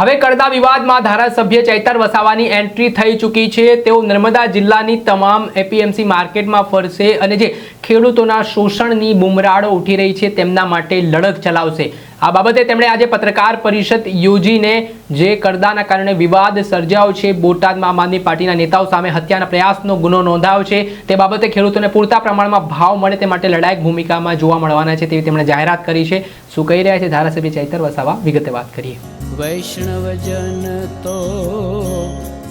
હવે કરતા વિવાદમાં ધારાસભ્ય ચૈતર વસાવાની એન્ટ્રી થઈ ચૂકી છે. તેઓ નર્મદા જિલ્લાની તમામ એપીએમસી માર્કેટમાં ફરશે અને જે ખેડૂતોના શોષણની બુમરાળો ઉઠી રહી છે તેમના માટે લડત ચલાવશે. આ બાબતે તેમણે આજે પત્રકાર પરિષદ યોજીને જે કરદાના કારણે વિવાદ સર્જાયો છે, બોટાદમાં આમ આદમી પાર્ટીના નેતાઓ સામે હત્યાના પ્રયાસનો ગુનો નોંધાયો છે. તે બાબતે ખેડૂતોને પૂરતા પ્રમાણમાં ભાવ મળે તે માટે લડાયક ભૂમિકામાં જોવા મળવાના છે તેવી તેમણે જાહેરાત કરી છે. શું કહી રહ્યા છે ધારાસભ્ય ચૈતર વસાવા? વિગતે વાત કરીએ. વૈષ્ણવજન તો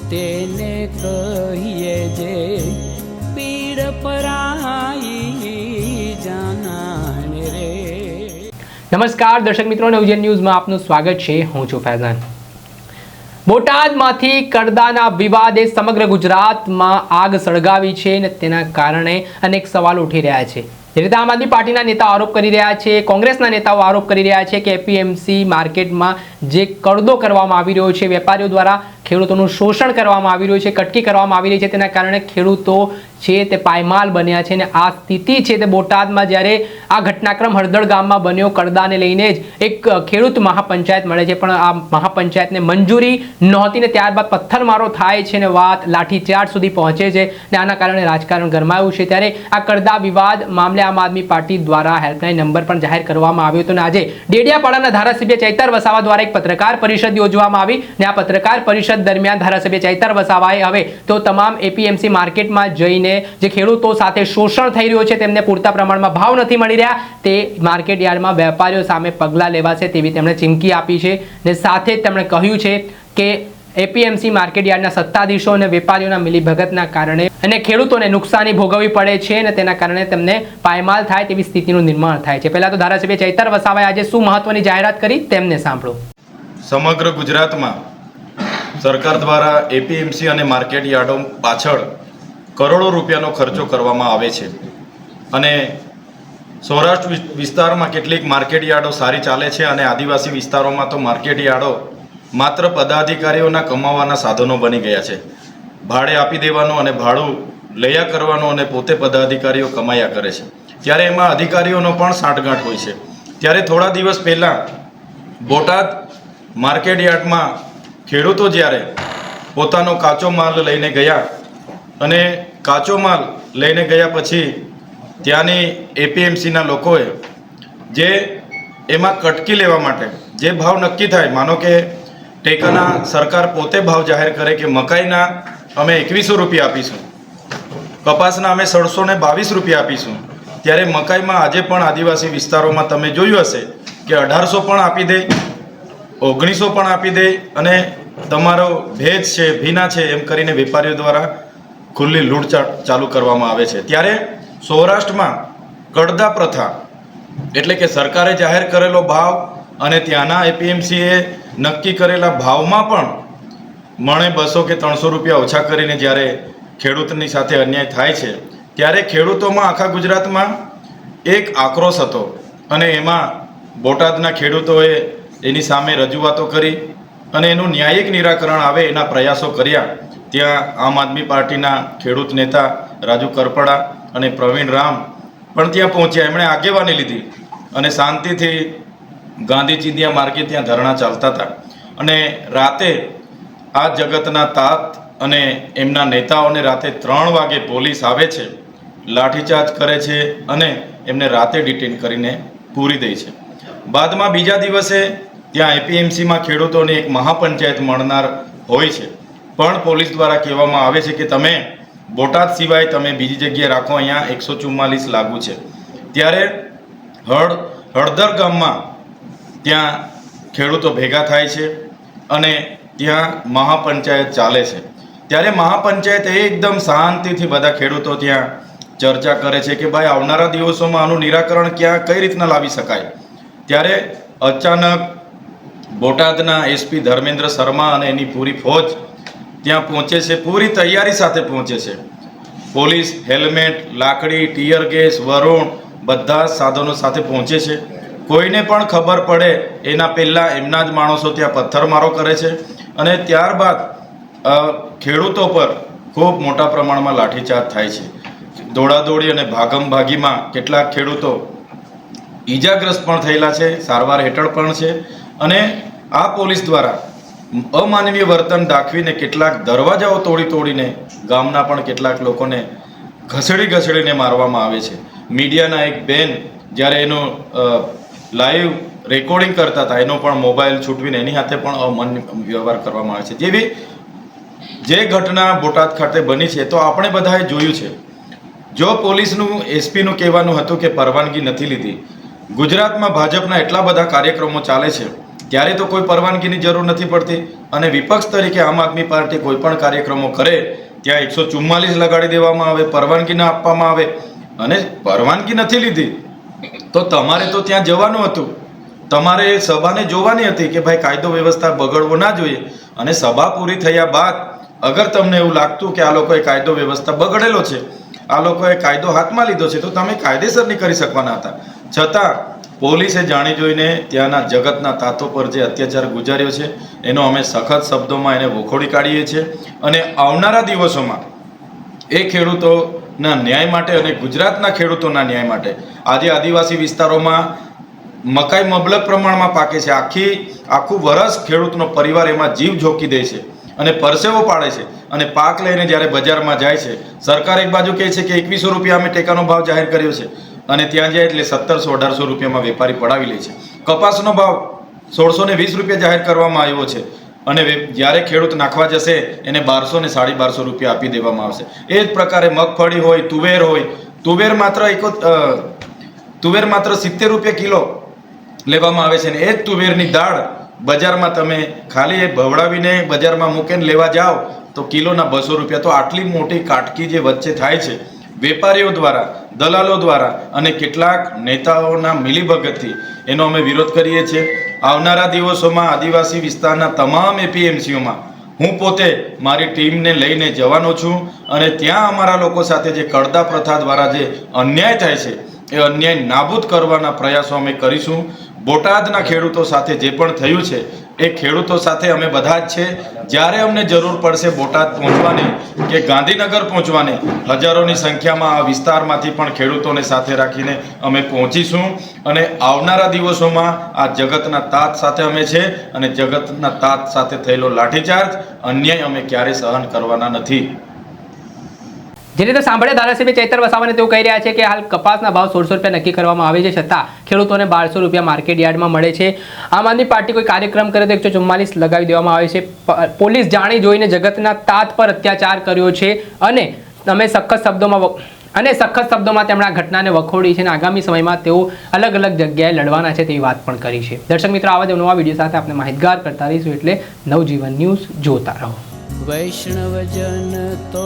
તેને કહીએ જે પીડ પરાઈ જાનાને રે. નમસ્કાર, દર્શક મિત્રો નવજન ન્યૂઝમાં આપનું સ્વાગત છે. હું છું ફૈઝાન. બોટાદમાંથી કરદાના વિવાદે સમગ્ર ગુજરાતમાં આગ સળગાવી છે અને તેના કારણે અનેક સવાલ ઉઠી રહ્યા છે. જે આમ આદમી પાર્ટીના નેતાઓ આરોપ કરી રહ્યા છે, કોંગ્રેસના નેતાઓ આરોપ કરી રહ્યા છે કે એપીએમસી માર્કેટમાં જે કરદો કરવામાં આવી રહ્યો છે, વેપારીઓ દ્વારા ખેડૂતોનું શોષણ કરવામાં આવી રહ્યું છે, કટકી કરવામાં આવી રહી છે, તેના કારણે ખેડૂતો છે તે પાયમાલ બન્યા છે અને આ સ્થિતિ છે તે બોટાદમાં જ્યારે આ ઘટનાક્રમ હળદળ ગામમાં બન્યો કડદાને લઈને જ એક ખેડૂત મહાપંચાયત મળે છે. પણ આ મહાપંચાયતને મંજૂરી નહોતી ને ત્યારબાદ પથ્થરમારો થાય છે ને વાત લાઠીચાર્જ સુધી પહોંચે છે ને આના કારણે રાજકારણ ગરમાયું છે. ત્યારે આ કડદા વિવાદ મામલે આમ આદમી પાર્ટી દ્વારા હેલ્પલાઇન નંબર પણ જાહેર કરવામાં આવ્યો હતો અને આજે ડેડિયાપાડાના ધારાસભ્ય ચૈતર વસાવા દ્વારા એક પત્રકાર પરિષદ યોજવામાં આવી ને આ પત્રકાર પરિષદ દરમિયાન ધારાસભ્ય ચૈતર વસાવાએ હવે તો તમામ એપીએમસી માર્કેટમાં જઈને જે ખેડૂતો સાથે શોષણ થઈ રહ્યું છે તેમને પૂરતા પ્રમાણમાં ભાવ નથી મળી રહ્યા. તે માર્કેટ યાર્ડમાં વેપારીઓ સામે પગલાં લેવાશે તેવી તેમણે ચીમકી આપી છે ને સાથે તેમણે કહ્યું છે કે એપીએમસી માર્કેટ યાર્ડના સત્તાધીશો અને વેપારીઓના મિલીભગતના કારણે અને ખેડૂતોને નુકસાની ભોગવવી પડે છે અને તેના કારણે તેમને પાયમાલ થાય તેવી સ્થિતિનું નિર્માણ થાય છે. પહેલા તો ધારાસભ્ય ચૈતર વસાવાએ આજે શું મહત્વની જાહેરાત કરી તેમને સાંભળો. સમગ્ર ગુજરાતમાં સરકાર દ્વારા એપીએમસી અને માર્કેટ યાર્ડો પાછળ કરોડો રૂપિયાનો ખર્ચો કરવામાં આવે છે. અને સૌરાષ્ટ્ર વિસ્તારમાં કેટલીક માર્કેટ યાર્ડો સારી ચાલે છે અને આદિવાસી વિસ્તારોમાં તો માર્કેટ યાર્ડો માત્ર પદાધિકારીઓના કમાવાના સાધનો બની ગયા છે. ભાડે આપી દેવાનું અને ભાડું લયા કરવાનું અને પોતે પદાધિકારીઓ કમાયા કરે છે. ત્યારે એમાં અધિકારીઓનો પણ સાંઠગાંઠ હોય છે. ત્યારે થોડા દિવસ પહેલાં બોટાદ માર્કેટ યાર્ડમાં ખેડૂતો જ્યારે પોતાનો કાચો માલ લઈને ગયા અને કાચો માલ લઈને ગયા પછી ત્યાંની એપીએમસીના લોકોએ જે એમાં કટકી લેવા માટે જે ભાવ નક્કી થાય, માનો કે ટેકાના સરકાર પોતે ભાવ જાહેર કરે કે મકાઈના અમે એકવીસો રૂપિયા આપીશું, કપાસના અમે સડસો ને બાવીસ રૂપિયા આપીશું, ત્યારે મકાઈમાં આજે પણ આદિવાસી વિસ્તારોમાં તમે જોયું હશે કે અઢારસો પણ આપી દે, ઓગણીસો પણ આપી દે અને તમારો ભેજ છે, ભીના છે એમ કરીને વેપારીઓ દ્વારા ખુલ્લી લૂંટચાટ ચાલુ કરવામાં આવે છે. ત્યારે સૌરાષ્ટ્રમાં કડદા પ્રથા, એટલે કે સરકારે જાહેર કરેલો ભાવ અને ત્યાંના એપીએમસીએ નક્કી કરેલા ભાવમાં પણ મણે બસો કે ત્રણસો રૂપિયા ઓછા કરીને જ્યારે ખેડૂતની સાથે અન્યાય થાય છે, ત્યારે ખેડૂતોમાં આખા ગુજરાતમાં એક આક્રોશ હતો અને એમાં બોટાદના ખેડૂતોએ એની સામે રજૂઆતો કરી અને એનું ન્યાયિક નિરાકરણ આવે એના પ્રયાસો કર્યા. ત્યાં આમ આદમી પાર્ટીના ખેડૂત નેતા રાજુ કરપડા અને પ્રવીણ રામ પણ ત્યાં પહોંચ્યા. એમણે આગેવાની લીધી અને શાંતિથી ગાંધી ચિંધ્યા માર્ગે ત્યાં ધરણા ચાલતા હતા. અને રાતે આ જગતના તાત અને એમના નેતાઓને રાતે ત્રણ વાગે પોલીસ આવે છે, લાઠીચાર્જ કરે છે અને એમને રાતે ડિટેન કરીને પૂરી દે છે. બાદમાં બીજા દિવસે ત્યાં એપીએમસીમાં ખેડૂતોને એક મહાપંચાયત મળનાર હોય છે. પણ પોલીસ દ્વારા કહેવામાં આવે છે કે તમે બોટાદ સિવાય તમે બીજી જગ્યાએ રાખો, અહીંયા એકસો ચુમ્માલીસ લાગુ છે. ત્યારે હળ, હળદર ગામમાં ત્યાં ખેડૂતો ભેગા થાય છે અને ત્યાં મહાપંચાયત ચાલે છે. ત્યારે મહાપંચાયત એકદમ શાંતિથી બધા ખેડૂતો ત્યાં ચર્ચા કરે છે કે ભાઈ, આવનારા દિવસોમાં આનું નિરાકરણ ક્યાં, કઈ રીતના લાવી શકાય? ત્યારે અચાનક બોટાદના એસપી ધર્મેન્દ્ર શર્મા અને એની પૂરી ફોજ ત્યાં પહોંચે છે. પૂરી તૈયારી સાથે પહોંચે છે. પોલીસ, હેલ્મેટ, લાકડી, ટીયર ગેસ, વરુણ બધા સાધનો સાથે પહોંચે છે. કોઈને પણ ખબર પડે એના પહેલાં એમના જ માણસો ત્યાં પથ્થરમારો કરે છે અને ત્યારબાદ ખેડૂતો પર ખૂબ મોટા પ્રમાણમાં લાઠીચાર્જ થાય છે. દોડાદોડી અને ભાગમ ભાગીમાં કેટલાક ખેડૂતો ઈજાગ્રસ્ત પણ થયેલા છે. સારવાર હેઠળ પણ છે અને આ પોલીસ દ્વારા અમાનવીય વર્તન દાખવીને કેટલાક દરવાજાઓ તોડી તોડીને ગામના પણ કેટલાક લોકોને ઘસડી ઘસડીને મારવામાં આવે છે. મીડિયાના એક બેન જ્યારે એનો લાઈવ રેકોર્ડિંગ કરતા હતા, એનો પણ મોબાઈલ છૂટવીને એની હાથે પણ અમાન્ય વ્યવહાર કરવામાં આવે છે. જેવી, જે ઘટના બોટાદ ખાતે બની છે, તો આપણે બધાએ જોયું છે. જો પોલીસનું, એસપીનું કહેવાનું હતું કે પરવાનગી નથી લીધી, ગુજરાતમાં ભાજપના એટલા બધા કાર્યક્રમો ચાલે છે ત્યારે તો કોઈ પરવાનગીની જરૂર નથી પડતી. અને વિપક્ષ તરીકે આમ આદમી પાર્ટી કોઈ પણ કાર્યક્રમો કરે, ત્યાં એકસો ચુમ્માલીસ લગાડી દેવામાં આવે, પરવાનગી ના આપવામાં આવે. અને પરવાનગી નથી લીધી, તો તમારે તો ત્યાં જવાનું હતું. તમારે સભાને જોવાની હતી કે ભાઈ કાયદો વ્યવસ્થા બગડવો ના જોઈએ. અને સભા પૂરી થયા બાદ અગર તમને એવું લાગતું કે આ લોકોએ કાયદો વ્યવસ્થા બગડેલો છે, આ લોકોએ કાયદો હાથમાં લીધો છે, તો તમે કાયદેસર નહીં કરી શકવાના હતા. છતાં પોલીસે જાણી જોઈને ત્યાંના જગતના તાતો પર જે અત્યાચાર ગુજાર્યો છે, એનો અમે સખત શબ્દોમાં એને વખોડી કાઢીએ છીએ. અને આવનારા દિવસોમાં એ ખેડૂતોના ન્યાય માટે અને ગુજરાતના ખેડૂતોના ન્યાય માટે આજે આદિવાસી વિસ્તારોમાં મકાઈ મબલક પ્રમાણમાં પાકે છે. આખી, આખું વરસ ખેડૂતનો પરિવાર એમાં જીવ ઝોકી દે છે અને પરસેવો પાડે છે. અને પાક લઈને જ્યારે બજારમાં જાય છે, સરકાર એક બાજુ કહે છે કે એકવીસો રૂપિયા અમે ટેકાનો ભાવ જાહેર કર્યો છે. અને ત્યાં જાય એટલે સત્તરસો, અઢારસો રૂપિયામાં વેપારી પડાવી લે છે. કપાસનો ભાવ સોળસો ને વીસ રૂપિયા જાહેર કરવામાં આવ્યો છે. અને જ્યારે ખેડૂત નાખવા જશે, એને બારસો ને સાડી બારસો રૂપિયા આપી દેવામાં આવશે. એ જ પ્રકારે મગફળી હોય, તુવેર હોય, તુવેર માત્ર એકો તુવેર માત્ર સિત્તેર રૂપિયા કિલો લેવામાં આવે છે. ને એ જ તુવેરની દાળ બજારમાં તમે ખાલી એ ભવડાવીને બજારમાં મૂકીને લેવા જાઓ, તો કિલોના બસો રૂપિયા. તો આટલી મોટી કાટકી જે વચ્ચે થાય છે વેપારીઓ દ્વારા, દલાલો દ્વારા અને કેટલાક નેતાઓના મિલીભગતથી. એનો અમે વિરોધ કરીએ છીએ. આવનારા દિવસોમાં આદિવાસી વિસ્તારના તમામ એપીએમસીઓમાં હું પોતે મારી ટીમને લઈને જવાનો છું અને ત્યાં અમારા લોકો સાથે જે કડદા પ્રથા દ્વારા જે અન્યાય થાય છે, એ અન્યાય નાબૂદ કરવાના પ્રયાસો અમે કરીશું. બોટાદના ખેડૂતો સાથે જે પણ થયું છે એ ખેડૂતો સાથે અમે બધા જ છે. જ્યારે અમને જરૂર પડશે બોટાદ પહોંચવાની કે ગાંધીનગર પહોંચવાની, હજારોની સંખ્યામાં આ વિસ્તારમાંથી પણ ખેડૂતોને સાથે રાખીને અમે પહોંચીશું. અને આવનારા દિવસોમાં આ જગતના તાત સાથે અમે છે અને જગતના તાત સાથે થયેલો લાઠીચાર્જ અન્યાય અમે ક્યારેય સહન કરવાના નથી. જે રીતે સાંભળ્યા ધારાસભ્ય ચૈતર વસાવાને તેઓ કહી રહ્યા છે કે હાલ કપાસના ભાવ સોળસો રૂપિયા નક્કી કરવામાં આવે છે, છતાં ખેડૂતોને બારસો રૂપિયા માર્કેટ યાર્ડમાં મળે છે. આમ આદમી પાર્ટી કોઈ કાર્યક્રમ કરે તો એકસો ચુમ્માલીસ લગાવી દેવામાં આવે છે. પોલીસ જાણી જોઈને જગતના તાત પર અત્યાચાર કર્યો છે અને તમે સખત શબ્દોમાં અને સખત શબ્દોમાં તેમણે આ ઘટનાને વખોડી છે અને આગામી સમયમાં તેઓ અલગ અલગ જગ્યાએ લડવાના છે તેવી વાત પણ કરી છે. દર્શક મિત્રો, આવા જ નવા વીડિયો સાથે આપણે માહિતગાર કરતા રહીશું એટલે નવજીવન ન્યૂઝ જોતા રહો. વૈષ્ણવજન તો